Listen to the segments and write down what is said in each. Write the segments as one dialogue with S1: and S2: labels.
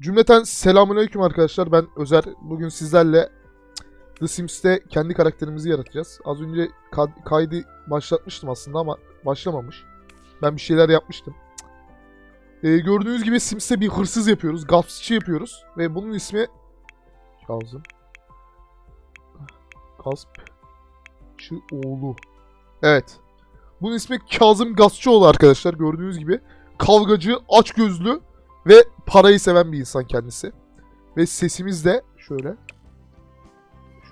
S1: Cümleten selamünaleyküm arkadaşlar. Ben Özer. Bugün sizlerle The Sims'te kendi karakterimizi yaratacağız. Az önce ka- kaydı başlatmıştım aslında ama başlamamış. Ben bir şeyler yapmıştım. Ee, gördüğünüz gibi Sims'te bir hırsız yapıyoruz. Gaspçı yapıyoruz. Ve bunun ismi Kazım. Gaspçı oğlu. Evet. Bunun ismi Kazım Gaspçıoğlu arkadaşlar. Gördüğünüz gibi. Kavgacı, açgözlü ve parayı seven bir insan kendisi. Ve sesimiz de şöyle.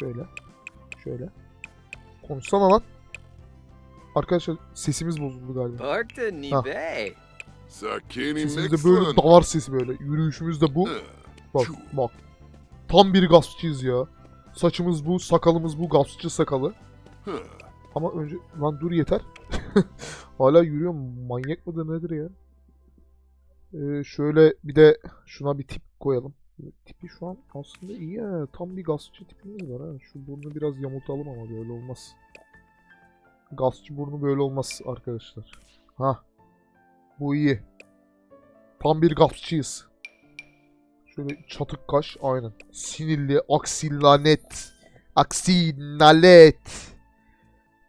S1: Şöyle. Şöyle. Konuşsana lan. Arkadaşlar sesimiz bozuldu galiba. Ha. Sesimiz de böyle davar sesi böyle. Yürüyüşümüz de bu. Bak bak. Tam bir gaspçıyız ya. Saçımız bu, sakalımız bu, gaspçı sakalı. Ama önce... Lan dur yeter. Hala yürüyor manyak mıdır nedir ya? Ee, şöyle bir de şuna bir tip koyalım. Tipi şu an aslında iyi ya. Tam bir gazçı tipimiz var ha. Şu burnu biraz yamultalım ama böyle olmaz. Gazçı burnu böyle olmaz arkadaşlar. Ha. Bu iyi. Tam bir gazçıyız. Şöyle çatık kaş aynen. Sinirli, aksi lanet.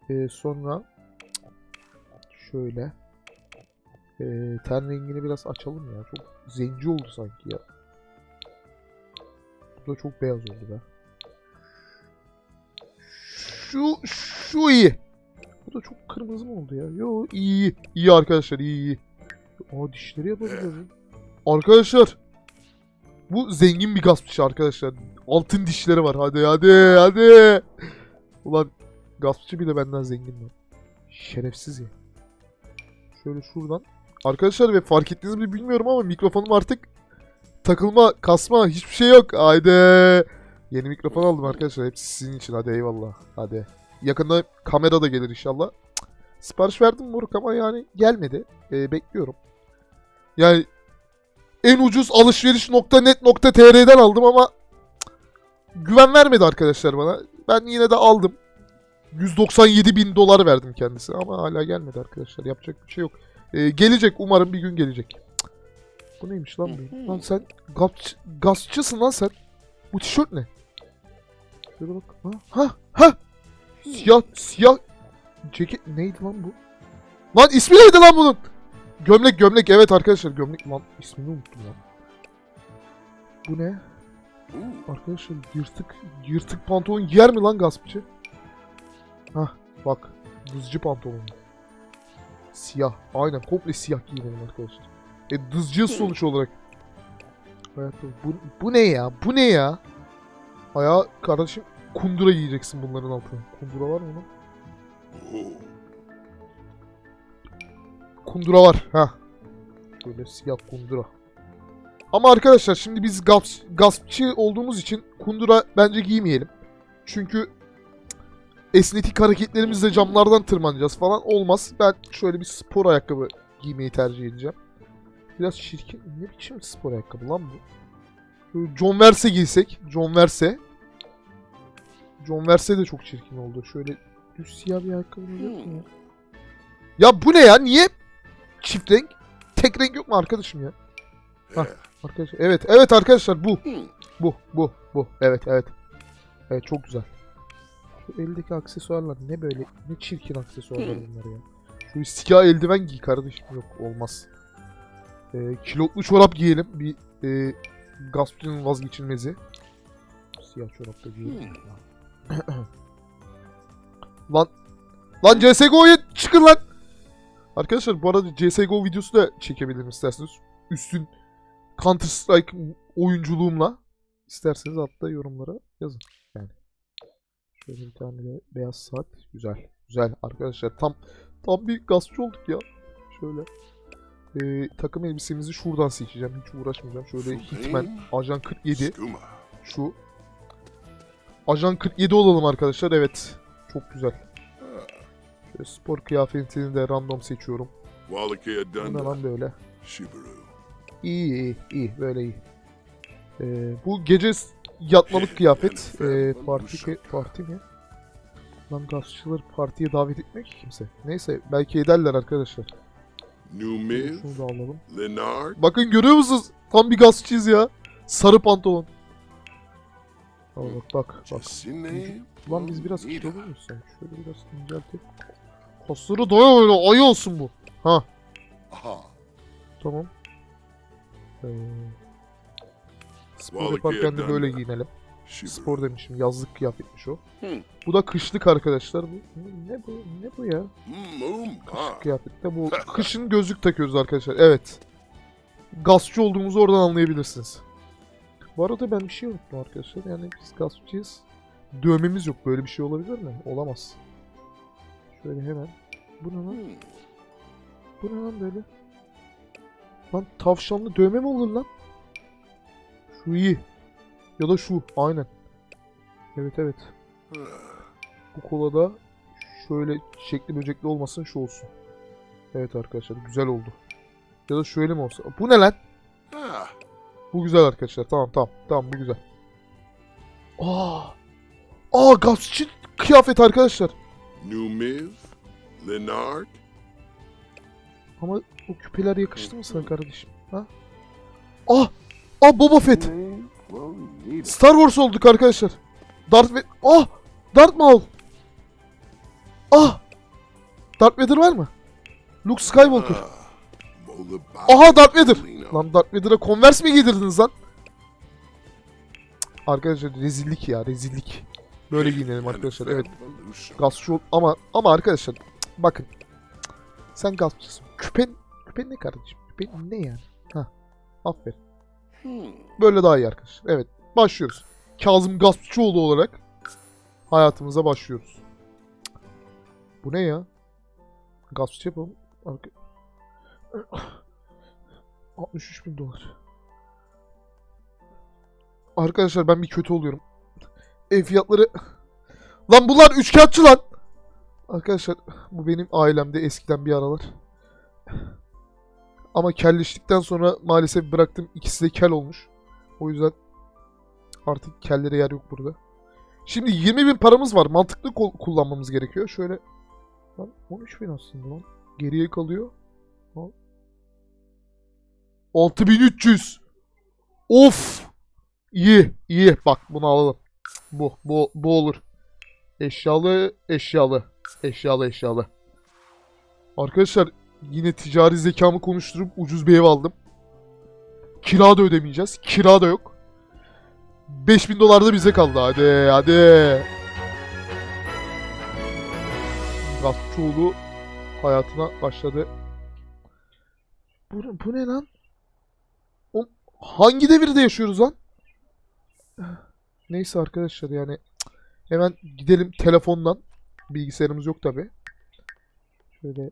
S1: Ee, sonra şöyle ee, ten rengini biraz açalım ya. Çok zenci oldu sanki ya. Bu da çok beyaz oldu be. Şu şu iyi. Bu da çok kırmızı mı oldu ya? Yo iyi. İyi arkadaşlar iyi iyi. Aa dişleri yapabiliyoruz. ya. Arkadaşlar bu zengin bir gaspçı arkadaşlar. Altın dişleri var. Hadi hadi hadi. Ulan gaspçı bile benden zengin lan. Şerefsiz ya. Şöyle şuradan. Arkadaşlar ve fark ettiniz mi bilmiyorum ama mikrofonum artık takılma, kasma hiçbir şey yok. Haydi. Yeni mikrofon aldım arkadaşlar. Hepsi sizin için. Hadi eyvallah. Hadi. Yakında kamera da gelir inşallah. Sipariş verdim moruk ama yani gelmedi. Ee, bekliyorum. Yani en ucuz alışveriş.net.tr'den aldım ama güven vermedi arkadaşlar bana. Ben yine de aldım. 197 bin dolar verdim kendisine ama hala gelmedi arkadaşlar. Yapacak bir şey yok. Ee, gelecek umarım bir gün gelecek. Cık. Bu neymiş lan bu? Lan sen gaz, gazçısın lan sen. Bu tişört ne? Şöyle bak. Ha ha ha. Siyah siyah ceket neydi lan bu? Lan ismi neydi lan bunun? Gömlek gömlek evet arkadaşlar gömlek lan ismini unuttum ya. Bu ne? Arkadaşlar yırtık yırtık pantolon giyer mi lan gaspçı? Hah bak dızcı pantolon. Siyah. Aynen komple siyah giyinelim arkadaşlar. E dızcıyız sonuç olarak. Hayatta bu, bu ne ya? Bu ne ya? Ayağı kardeşim kundura giyeceksin bunların altına. Kundura var mı lan? Kundura var. Ha. Böyle siyah kundura. Ama arkadaşlar şimdi biz gasp, gaspçı olduğumuz için kundura bence giymeyelim. Çünkü esnetik hareketlerimizle camlardan tırmanacağız falan olmaz. Ben şöyle bir spor ayakkabı giymeyi tercih edeceğim. Biraz çirkin. Ne biçim spor ayakkabı lan bu? Şöyle John Verse giysek. John Verse. John Verse de çok çirkin oldu. Şöyle düz siyah bir ayakkabı yok mu ya? Ya bu ne ya? Niye çift renk? Tek renk yok mu arkadaşım ya? Hah. Arkadaşlar evet evet arkadaşlar bu. Bu bu bu. Evet evet. Evet çok güzel. Şu eldeki aksesuarlar ne böyle ne çirkin aksesuarlar bunlar ya. Şu siyah eldiven giy kardeşim yok olmaz. Ee, kilotlu çorap giyelim bir e, gaspçının vazgeçilmezi. Siyah çorap da giyelim. lan lan CSGO'ya çıkın lan. Arkadaşlar bu arada CSGO videosu da çekebilirim isterseniz. Üstün Counter Strike oyunculuğumla. İsterseniz altta yorumlara yazın. Şöyle bir tane de beyaz saat. Güzel. Güzel arkadaşlar. Tam tam bir gaspçı olduk ya. Şöyle. Ee, takım elbisemizi şuradan seçeceğim. Hiç uğraşmayacağım. Şöyle Hitman Ajan 47.
S2: Skuma.
S1: Şu. Ajan 47 olalım arkadaşlar. Evet. Çok güzel. Şöyle spor kıyafetini de random seçiyorum. Bu lan böyle? İyi iyi iyi böyle iyi. Ee, bu gece yatmalık kıyafet. Ee, parti parti mi? Lan gazçıları partiye davet etmek ki kimse. Neyse belki ederler arkadaşlar.
S2: New Miz.
S1: Şunu da alalım.
S2: Leonard.
S1: Bakın görüyor musunuz? Tam bir gazçıyız ya. Sarı pantolon. Al bak bak bak.
S2: Name.
S1: Lan biz biraz
S2: Nita.
S1: kilolu muyuz sen? Şöyle biraz inceltelim. Kasları doya öyle ayı olsun bu. Ha
S2: Aha.
S1: tamam. Ee, spor yaparken de böyle giyinelim. Spor demişim yazlık kıyafetmiş o.
S2: Hmm.
S1: Bu da kışlık arkadaşlar bu. Ne bu? Ne bu ya?
S2: Hmm, um, ah.
S1: Kıyafette bu. Kışın gözlük takıyoruz arkadaşlar. Evet. Gazçı olduğumuzu oradan anlayabilirsiniz. Bu arada ben bir şey unuttum arkadaşlar. Yani biz gazçıyız. Dövmemiz yok. Böyle bir şey olabilir mi? Olamaz. Şöyle hemen. Bu ne lan?
S2: Hmm.
S1: Bu ne lan böyle? Lan tavşanlı dövme mi olur lan? Şu iyi. Ya da şu. Aynen. Evet evet. Bu kolada şöyle çiçekli böcekli olmasın şu olsun. Evet arkadaşlar güzel oldu. Ya da şöyle mi olsa? Bu ne lan? Bu güzel arkadaşlar. Tamam tamam. Tamam bu güzel. Aa! Aa gazçı kıyafet arkadaşlar.
S2: New Miv. Leonard.
S1: Ama bu küpeler yakıştı mı sana kardeşim? Ha? Ah! Ah Boba Fett. Star Wars olduk arkadaşlar. Darth Vader. Ah! Darth Maul. Ah! Darth Vader var mı? Luke Skywalker.
S2: Ah.
S1: Aha Darth Vader. Lan Darth Vader'a Converse mi giydirdiniz lan? Arkadaşlar rezillik ya rezillik. Böyle giyinelim arkadaşlar. Evet gazçı ol ama ama arkadaşlar bakın. Sen gazçısın. Küpen küpen ne kardeşim? Küpen ne yani? Ha. Aferin.
S2: Hmm.
S1: Böyle daha iyi arkadaşlar. Evet başlıyoruz. Kazım Gaspçıoğlu olarak hayatımıza başlıyoruz. Bu ne ya? Gaspçı yapalım. Arka- 63 bin dolar. Arkadaşlar ben bir kötü oluyorum. Ev fiyatları... Lan bunlar üçkağıtçı lan! Arkadaşlar bu benim ailemde eskiden bir aralar. Ama kelleştikten sonra maalesef bıraktım. İkisi de kel olmuş. O yüzden artık kellere yer yok burada. Şimdi 20 bin paramız var. Mantıklı kullanmamız gerekiyor. Şöyle lan 13 bin aslında lan. Geriye kalıyor. Al. 6300. Of. İyi, iyi. Bak bunu alalım. Bu, bu, bu olur. Eşyalı, eşyalı. Eşyalı, eşyalı. Arkadaşlar yine ticari zekamı konuşturup ucuz bir ev aldım. Kira da ödemeyeceğiz. Kira da yok. 5000 dolar da bize kaldı. Hadi hadi. Gaspçoğlu hayatına başladı. Bu, bu ne lan? O, hangi devirde yaşıyoruz lan? Neyse arkadaşlar yani hemen gidelim telefondan. Bilgisayarımız yok tabi. Şöyle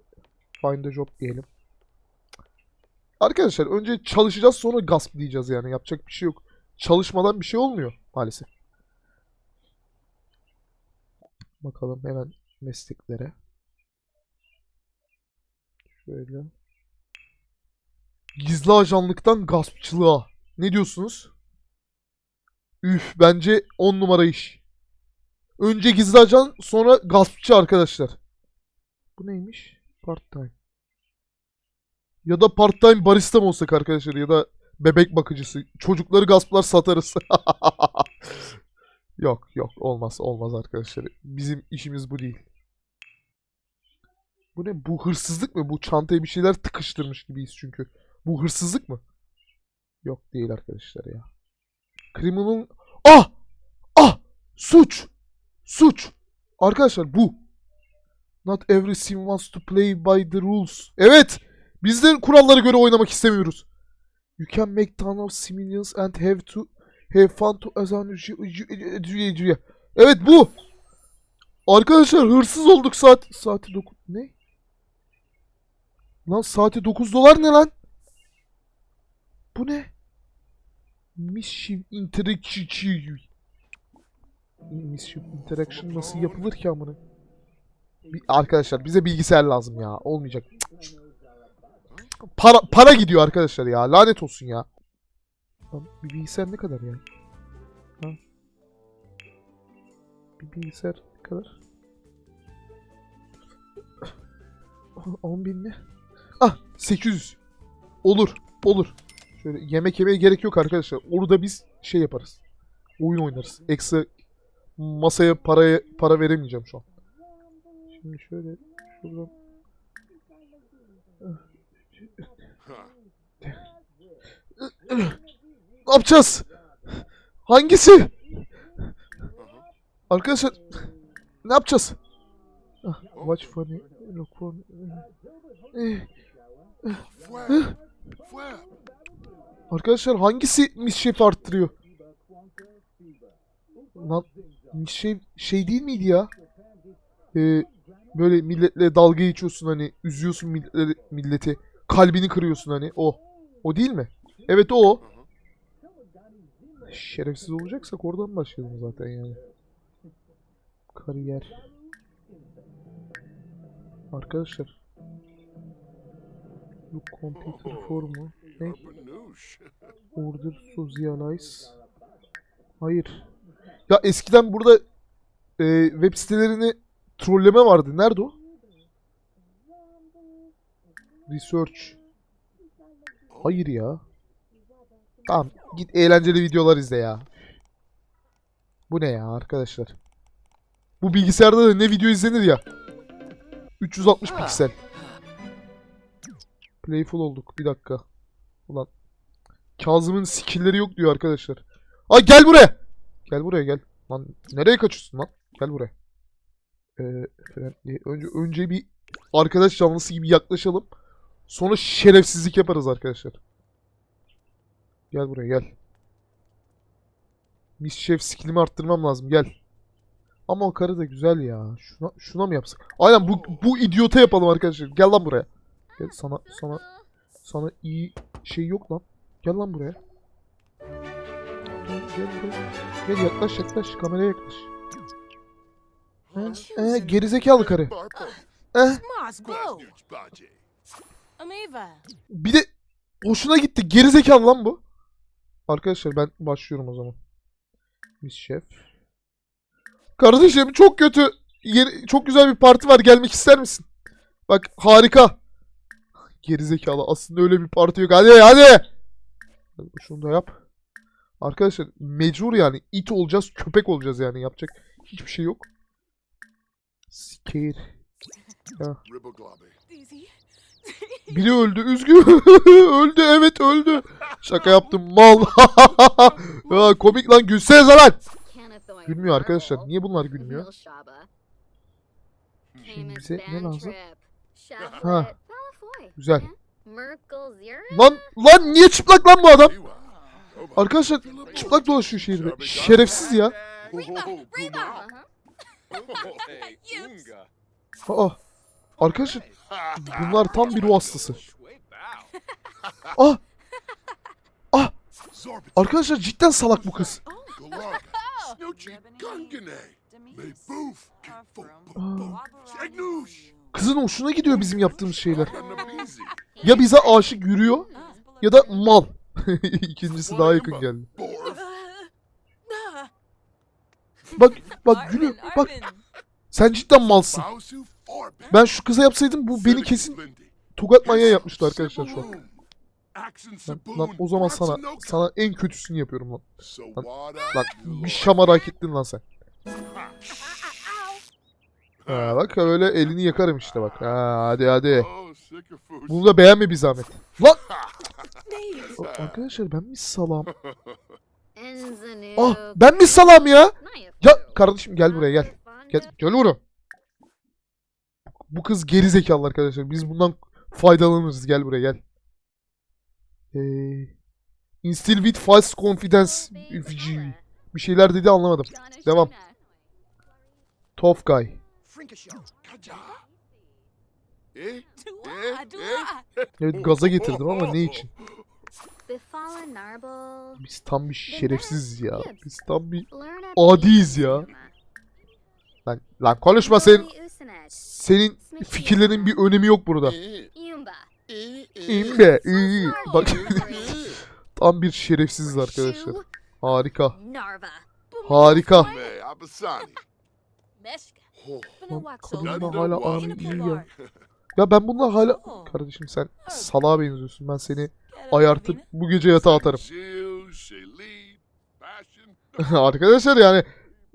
S1: find a job diyelim. Arkadaşlar önce çalışacağız sonra gasp diyeceğiz yani yapacak bir şey yok. Çalışmadan bir şey olmuyor maalesef. Bakalım hemen mesleklere. Şöyle. Gizli ajanlıktan gaspçılığa. Ne diyorsunuz? Üf bence 10 numara iş. Önce gizli ajan sonra gaspçı arkadaşlar. Bu neymiş? Part time. Ya da part time barista mı olsak arkadaşlar ya da bebek bakıcısı. Çocukları gasplar satarız. yok yok olmaz olmaz arkadaşlar. Bizim işimiz bu değil. Bu ne? Bu hırsızlık mı? Bu çantaya bir şeyler tıkıştırmış gibiyiz çünkü. Bu hırsızlık mı? Yok değil arkadaşlar ya. Criminal... Ah! Ah! Suç! Suç! Arkadaşlar bu. Not every sim wants to play by the rules. Evet! Biz de kurallara göre oynamak istemiyoruz. You can make ton of civilians and have to have fun to as an Evet bu. Arkadaşlar hırsız olduk saat saati 9 ne? Lan saati 9 dolar ne lan? Bu ne? Mischief Interaction Mischief Interaction nasıl yapılır ki amına? Arkadaşlar bize bilgisayar lazım ya. Olmayacak. Para para gidiyor arkadaşlar ya. Lanet olsun ya. Lan bilgisayar ne kadar ya? Ha? Bilgisayar ne kadar? 10 bin mi? Ah 800. Olur. Olur. Şöyle yemek yemeye gerek yok arkadaşlar. Orada biz şey yaparız. Oyun oynarız. Ekstra masaya paraya para veremeyeceğim şu an. Şimdi şöyle şuradan ne yapacağız? Hangisi? Arkadaşlar ne yapacağız? Ah, Watch funny.
S2: Flap.
S1: Arkadaşlar hangisi mischief arttırıyor? Lan mischief şey değil miydi ya? Ee, böyle milletle dalga geçiyorsun hani üzüyorsun milletleri, milleti. Kalbini kırıyorsun hani o. O değil mi? Evet o. Şerefsiz olacaksak oradan başlayalım zaten yani. Kariyer. Arkadaşlar. Look computer formu. Ne?
S2: Barbanouche.
S1: Order Socialize. Hayır. Ya eskiden burada e, web sitelerini trolleme vardı. Nerede o? Research. Hayır ya. Tamam git eğlenceli videolar izle ya. Bu ne ya arkadaşlar? Bu bilgisayarda da ne video izlenir ya? 360 piksel. Playful olduk. Bir dakika. Ulan Kazım'ın skill'leri yok diyor arkadaşlar. Ay gel buraya. Gel buraya gel. Lan nereye kaçıyorsun lan? Gel buraya. Ee, önce önce bir arkadaş canlısı gibi yaklaşalım. Sonra şerefsizlik yaparız arkadaşlar. Gel buraya gel. Mischief skill'imi arttırmam lazım gel. Ama o karı da güzel ya. Şuna, şuna mı yapsak? Aynen bu bu idiota yapalım arkadaşlar. Gel lan buraya. Gel sana sana sana iyi şey yok lan. Gel lan buraya. Gel, gel buraya. Gel yaklaş yaklaş. Kameraya yaklaş. Ee, gerizekalı karı. Eh, bir de hoşuna gitti. Gerizekalı lan bu. Arkadaşlar ben başlıyorum o zaman. Miss Chef. Kardeşim çok kötü. Yeni, çok güzel bir parti var. Gelmek ister misin? Bak harika. Gerizekalı. Aslında öyle bir parti yok. Hadi hadi. Şunu da yap. Arkadaşlar mecbur yani. it olacağız. Köpek olacağız yani. Yapacak hiçbir şey yok.
S3: Daisy.
S1: Biri öldü. Üzgün. öldü. Evet öldü. Şaka yaptım. Mal. ya, komik lan. Gülsenize lan. Gülmüyor arkadaşlar. Niye bunlar gülmüyor? Şimdi bize ne lazım? Ha. Güzel. Lan lan niye çıplak lan bu adam? Arkadaşlar çıplak dolaşıyor şehirde. Şerefsiz ya. Aa. Arkadaşlar bunlar tam bir ruh hastası. Ah. Ah. Arkadaşlar cidden salak bu kız. Kızın hoşuna gidiyor bizim yaptığımız şeyler. Ya bize aşık yürüyor ya da mal. İkincisi daha yakın geldi. Bak bak gülüyor. Bak sen cidden malsın. Ben şu kıza yapsaydım bu beni kesin tokat manyağı yapmıştı arkadaşlar şu an. Lan, lan o zaman sana sana en kötüsünü yapıyorum lan. Lan bir şamar hak ettin lan sen. Ha, bak öyle elini yakarım işte bak. Ha, hadi hadi. Bunu da beğenme bir zahmet. Lan arkadaşlar ben mi salam? Ah ben mi salam ya? Ya kardeşim gel buraya gel. Gel, gel buraya. Bu kız geri zekalı arkadaşlar. Biz bundan faydalanırız. Gel buraya gel. Ee, instill with false confidence. Bir şeyler dedi anlamadım. Devam. Tough guy.
S2: Eh?
S3: Dua.
S1: Evet gaza getirdim ama ne için? Biz tam bir şerefsiziz ya. Biz tam bir... Adiyiz ya. Lan, lan konuşma sen. Senin fikirlerin bir önemi yok burada. İmbe. iyi. Bak tam bir şerefsiziz arkadaşlar. Harika. Harika.
S2: Oh.
S1: Lan kadınla hala
S2: dön
S1: aram
S3: In a
S1: iyi ya. Ya ben bununla hala...
S3: Oh.
S1: Kardeşim sen salağa benziyorsun. Ben seni ayartıp bu gece yatağa atarım. Arkadaşlar yani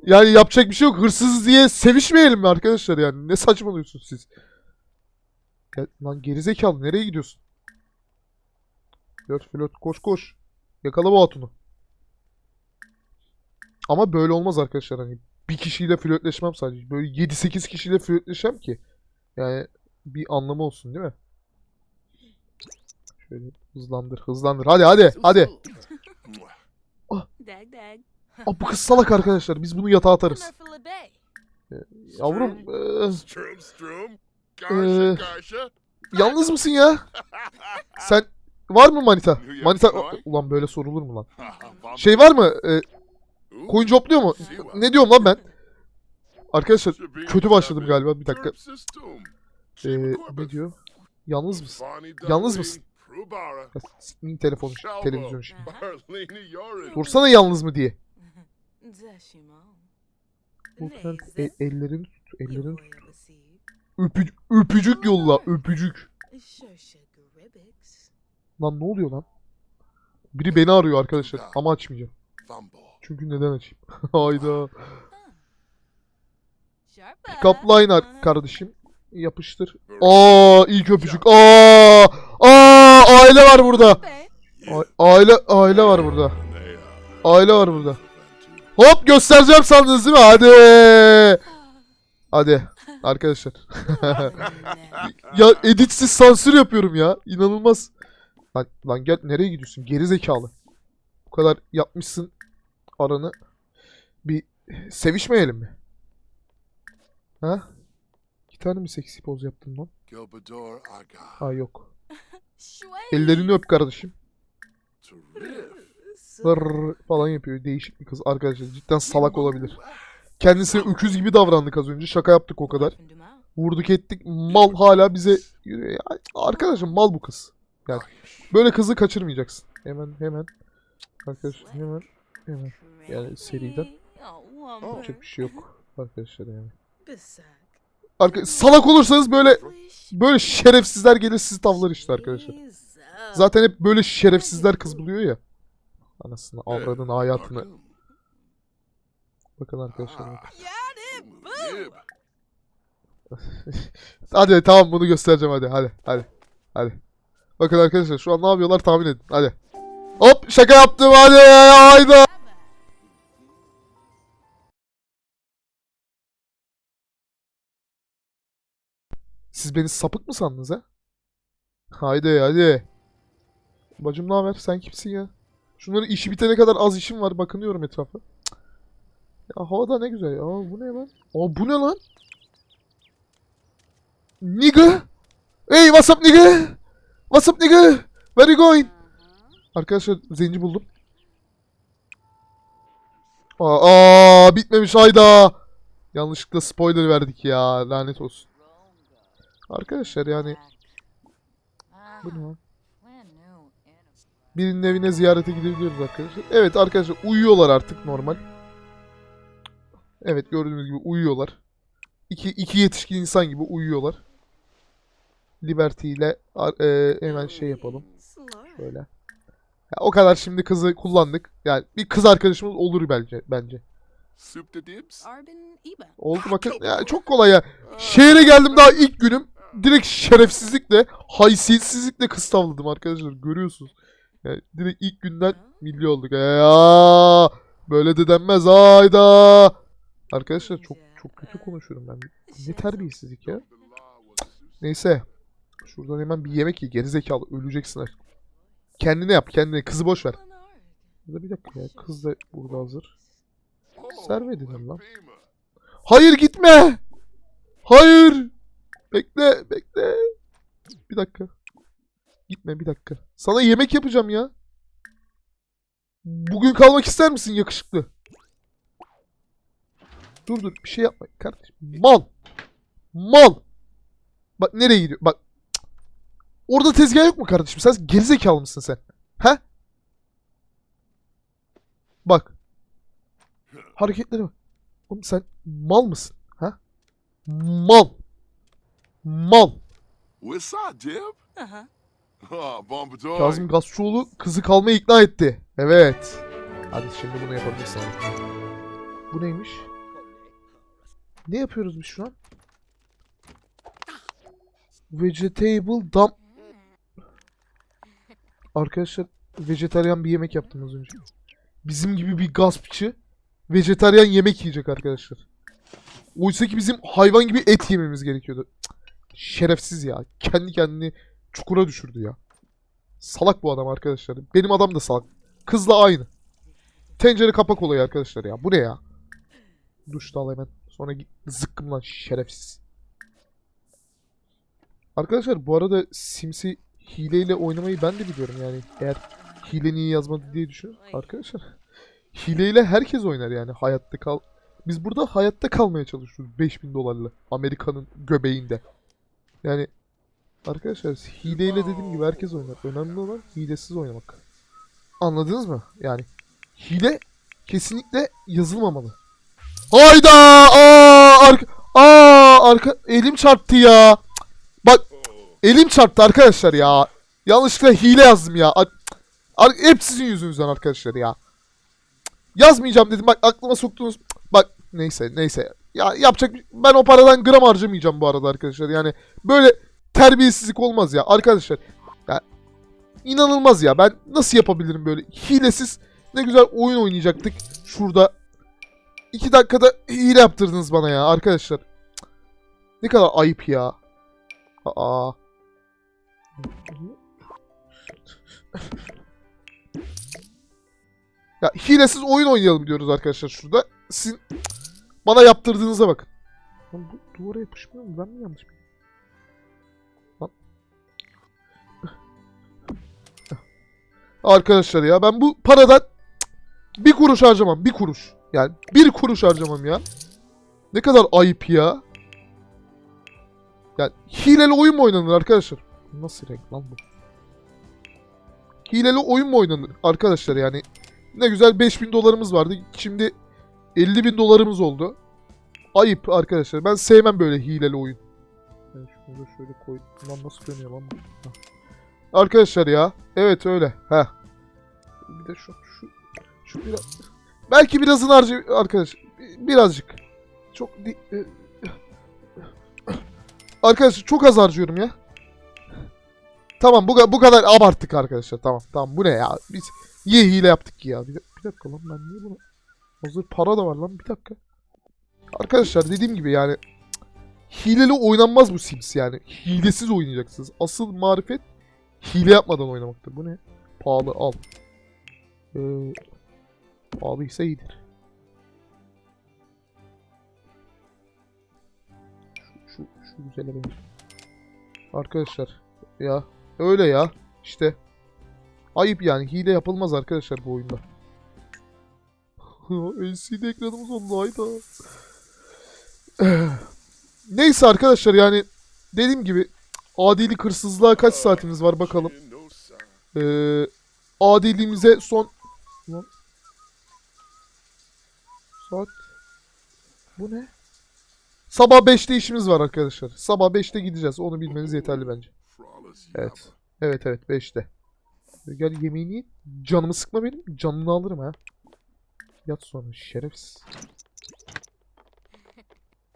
S1: yani yapacak bir şey yok. Hırsız diye sevişmeyelim mi arkadaşlar yani? Ne saçmalıyorsunuz siz? Ya, lan gerizekalı nereye gidiyorsun? Flört flört koş koş. Yakala bu hatunu. Ama böyle olmaz arkadaşlar hani bir kişiyle flörtleşmem sadece. Böyle 7-8 kişiyle flörtleşem ki. Yani bir anlamı olsun değil mi? Şöyle hızlandır hızlandır. Hadi hadi hadi.
S3: Dag dag.
S1: Aa, bu kız salak arkadaşlar. Biz bunu yatağa atarız.
S3: Bay.
S1: Yavrum eee,
S2: Strum, strum.
S1: Ee,
S2: Garsha, Garsha.
S1: yalnız mısın ya? Sen var mı manita? Manita ulan böyle sorulur mu lan? Şey var mı? Ee, koyun copluyor mu?
S2: Siwa.
S1: Ne diyorum lan ben? Arkadaşlar kötü başladım galiba. Bir dakika. Ee, ne diyor? Yalnız mısın? Yalnız mısın?
S2: Prubara.
S1: Ya, s- telefonu,
S2: Shalbo.
S1: televizyon şimdi. Sorsana yalnız mı diye. Bu sen e- ellerini tut, ellerini tut.
S3: tut.
S1: Öpücük, öpücük yolla, öpücük. Lan ne oluyor lan? Biri beni arıyor arkadaşlar ama açmayacağım. Çünkü neden açayım? Hayda. Pick up line ar- kardeşim. Yapıştır. Aa ilk öpücük. Aa! Aa aile var burada. A- aile aile var burada. Aile var burada. Hop göstereceğim sandınız değil mi? Hadi. Hadi arkadaşlar. ya editsiz sansür yapıyorum ya. İnanılmaz. Lan, lan gel nereye gidiyorsun? Geri zekalı. Bu kadar yapmışsın aranı. Bir sevişmeyelim mi? Ha? İki tane mi seksi poz yaptın lan? Ha yok. Ellerini öp kardeşim. Falan yapıyor. Değişik bir kız arkadaşlar. Cidden salak olabilir. Kendisi öküz gibi davrandık az önce. Şaka yaptık o kadar. Vurduk ettik. Mal hala bize yürüyor. Ya, arkadaşım mal bu kız. Yani böyle kızı kaçırmayacaksın. Hemen hemen. Arkadaşlar hemen hemen. Yani seriden. Yapacak bir şey yok. Arkadaşlar yani. Arka salak olursanız böyle böyle şerefsizler gelir sizi tavlar işte arkadaşlar. Zaten hep böyle şerefsizler kız buluyor ya. Anasını avradın hayatını. Bakın arkadaşlar. Hadi tamam bunu göstereceğim hadi hadi hadi. Hadi. Bakın arkadaşlar şu an ne yapıyorlar tahmin edin. Hadi. Hop şaka yaptım hadi hayda. Siz beni sapık mı sandınız ha? Haydi hadi. Bacım ne haber? Sen kimsin ya? Şunların işi bitene kadar az işim var. Bakınıyorum etrafa. Ya havada ne güzel ya. Aa, bu ne lan? Aa bu ne lan? Nigga? Hey what's up nigga? What's up nigga? Where you going? Arkadaşlar zenci buldum. Aa, aa bitmemiş hayda. Yanlışlıkla spoiler verdik ya. Lanet olsun. Arkadaşlar yani bu ne? Birinin evine ziyarete gidebiliyoruz arkadaşlar. Evet arkadaşlar uyuyorlar artık normal. Evet gördüğünüz gibi uyuyorlar. İki, iki yetişkin insan gibi uyuyorlar. Liberty ile e, hemen şey yapalım. Şöyle. Ya, o kadar şimdi kızı kullandık. Yani bir kız arkadaşımız olur bence bence. Oldu bakın. Ya çok kolay ya. Şehre geldim daha ilk günüm. Direkt şerefsizlikle, haysiyetsizlikle kız tavladım arkadaşlar. Görüyorsunuz. Yani direkt ilk günden milli olduk. Ya böyle de denmez. Hayda. Arkadaşlar çok çok kötü konuşuyorum ben. Ne terbiyesizlik ya. Neyse. Şuradan hemen bir yemek ye. Gerizekalı öleceksin artık. Kendine yap kendine. Kızı boş ver. Burada bir dakika ya. Kız da burada hazır. Serve edelim lan. Hayır gitme. Hayır. Bekle bekle. Bir dakika. Gitme bir dakika. Sana yemek yapacağım ya. Bugün kalmak ister misin yakışıklı? Dur dur bir şey yapma kardeşim. Mal. Mal. Bak nereye gidiyor? Bak. Orada tezgah yok mu kardeşim? Sen gerizekalı mısın sen? He? Bak. Hareketlere bak. Oğlum sen mal mısın? Ha? Mal. Mal.
S2: Ah.
S1: Kazım Gazçıoğlu kızı kalmaya ikna etti. Evet. Hadi şimdi bunu yapabilirsin. Bu neymiş? Ne yapıyoruz biz şu an? Vegetable dump. Arkadaşlar vejetaryen bir yemek yaptım az önce. Bizim gibi bir gaspçı vejetaryen yemek yiyecek arkadaşlar. Oysa ki bizim hayvan gibi et yememiz gerekiyordu. Cık, Şerefsiz ya. Kendi kendini çukura düşürdü ya. Salak bu adam arkadaşlar. Benim adam da salak. Kızla aynı. Tencere kapak olayı arkadaşlar ya. Bu ne ya? Duş da al hemen. Sonra git zıkkım lan şerefsiz. Arkadaşlar bu arada Sims'i hileyle oynamayı ben de biliyorum yani. Eğer hile niye yazmadı diye düşün. Arkadaşlar hileyle herkes oynar yani hayatta kal. Biz burada hayatta kalmaya çalışıyoruz 5000 dolarla Amerika'nın göbeğinde. Yani Arkadaşlar hileyle dediğim gibi herkes oynar. Önemli olan hilesiz oynamak. Anladınız mı? Yani hile kesinlikle yazılmamalı. Hayda! Aa, arka, aa, arka, elim çarptı ya. Bak, elim çarptı arkadaşlar ya. Yanlışlıkla hile yazdım ya. Ar- hep sizin yüzünüzden arkadaşlar ya. Yazmayacağım dedim. Bak aklıma soktunuz. Bak neyse neyse. Ya yapacak ben o paradan gram harcamayacağım bu arada arkadaşlar. Yani böyle terbiyesizlik olmaz ya arkadaşlar. Ya inanılmaz ya. Ben nasıl yapabilirim böyle hilesiz ne güzel oyun oynayacaktık şurada. iki dakikada hile yaptırdınız bana ya arkadaşlar. Ne kadar ayıp ya. Aa. Ya hilesiz oyun oynayalım diyoruz arkadaşlar şurada. Sizin bana yaptırdığınıza bakın. Lan bu duvara yapışmıyor mu? Ben mi yanlış Arkadaşlar ya ben bu paradan bir kuruş harcamam. Bir kuruş. Yani bir kuruş harcamam ya. Ne kadar ayıp ya. Yani hileli oyun mu oynanır arkadaşlar? Nasıl renk lan bu? Hileli oyun mu oynanır arkadaşlar yani? Ne güzel 5000 dolarımız vardı. Şimdi 50 bin dolarımız oldu. Ayıp arkadaşlar. Ben sevmem böyle hileli oyun. Ben şunu da şöyle koy. Lan nasıl dönüyor lan. Arkadaşlar ya. Evet öyle. Ha. Bir de şu şu şu biraz belki birazını harcı arkadaş. Birazcık. Çok Arkadaşlar çok az harcıyorum ya. Tamam bu, bu kadar abarttık arkadaşlar. Tamam tamam bu ne ya? Biz niye hile yaptık ya? Bir, bir dakika lan ben niye bunu... Hazır para da var lan bir dakika. Arkadaşlar dediğim gibi yani hileli oynanmaz bu Sims yani. Hilesiz oynayacaksınız. Asıl marifet hile yapmadan oynamaktır. Bu ne? Pahalı al. Ee, pahalıysa iyidir. Şu, şu, şu güzele benziyor. Arkadaşlar ya öyle ya işte ayıp yani hile yapılmaz arkadaşlar bu oyunda. LCD ekranımız oldu hayda. Neyse arkadaşlar yani dediğim gibi adilik hırsızlığa kaç saatimiz var bakalım. Ee, adiliğimize son... Lan. Saat... Bu ne? Sabah 5'te işimiz var arkadaşlar. Sabah 5'te gideceğiz. Onu bilmeniz yeterli bence. Evet. Evet evet 5'te. Gel yemeğini ye. Canımı sıkma benim. Canını alırım ha. Yat sonra şerefsiz.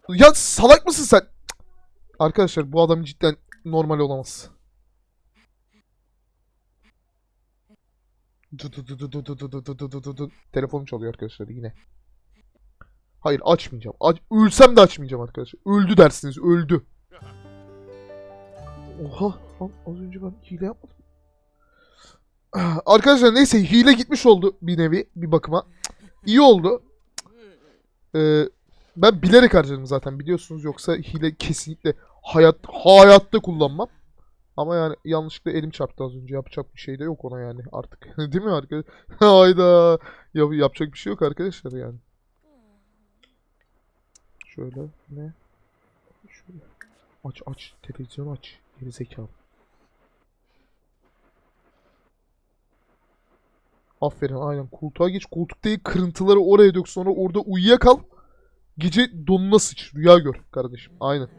S1: Ya salak mısın sen? Arkadaşlar bu adam cidden normal olamaz. Telefonum çalıyor arkadaşlar yine. Hayır açmayacağım. Aç Ölsem de açmayacağım arkadaşlar. Öldü dersiniz. Öldü. Oha. Az önce ben hile yapmadım. Arkadaşlar neyse hile gitmiş oldu bir nevi bir bakıma. İyi oldu. Ee, ben bilerek harcadım zaten biliyorsunuz yoksa hile kesinlikle hayat hayatta kullanmam. Ama yani yanlışlıkla elim çarptı az önce. Yapacak bir şey de yok ona yani artık. Değil mi arkadaş? Hayda. Ya, yapacak bir şey yok arkadaşlar yani. Şöyle ne? Şöyle. Aç aç. Televizyon aç. Geri zekalı. Aferin aynen. Koltuğa geç. Koltuktaki kırıntıları oraya dök sonra orada uyuyakal. Gece donuna sıç. Rüya gör kardeşim. Aynen.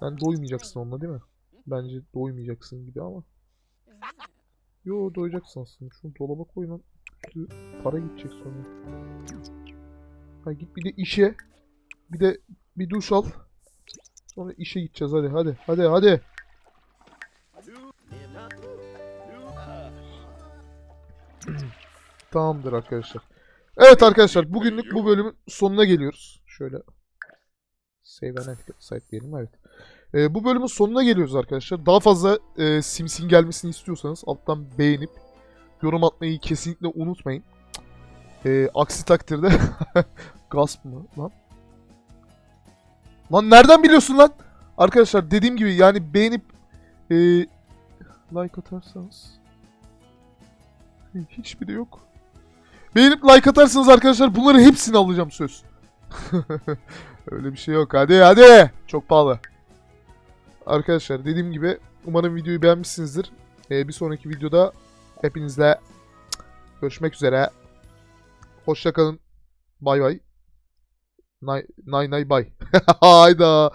S1: Sen doymayacaksın onunla değil mi? bence doymayacaksın gibi ama. Yo doyacaksın aslında. Şunu dolaba koy lan. Para gidecek sonra. Ha git bir de işe. Bir de bir duş al. Sonra işe gideceğiz hadi hadi hadi hadi. Tamamdır arkadaşlar. Evet arkadaşlar bugünlük bu bölümün sonuna geliyoruz. Şöyle save and site diyelim evet. Ee, bu bölümün sonuna geliyoruz arkadaşlar. Daha fazla e, Sims'in gelmesini istiyorsanız alttan beğenip yorum atmayı kesinlikle unutmayın. Ee, aksi takdirde gasp mı lan? Lan nereden biliyorsun lan? Arkadaşlar dediğim gibi yani beğenip e, like atarsanız hiçbiri yok. Beğenip like atarsanız arkadaşlar bunları hepsini alacağım söz. Öyle bir şey yok. Hadi hadi. Çok pahalı. Arkadaşlar dediğim gibi umarım videoyu beğenmişsinizdir. Ee, bir sonraki videoda hepinizle görüşmek üzere. Hoşçakalın. Bay bay. Nay nay nay bay. Hayda.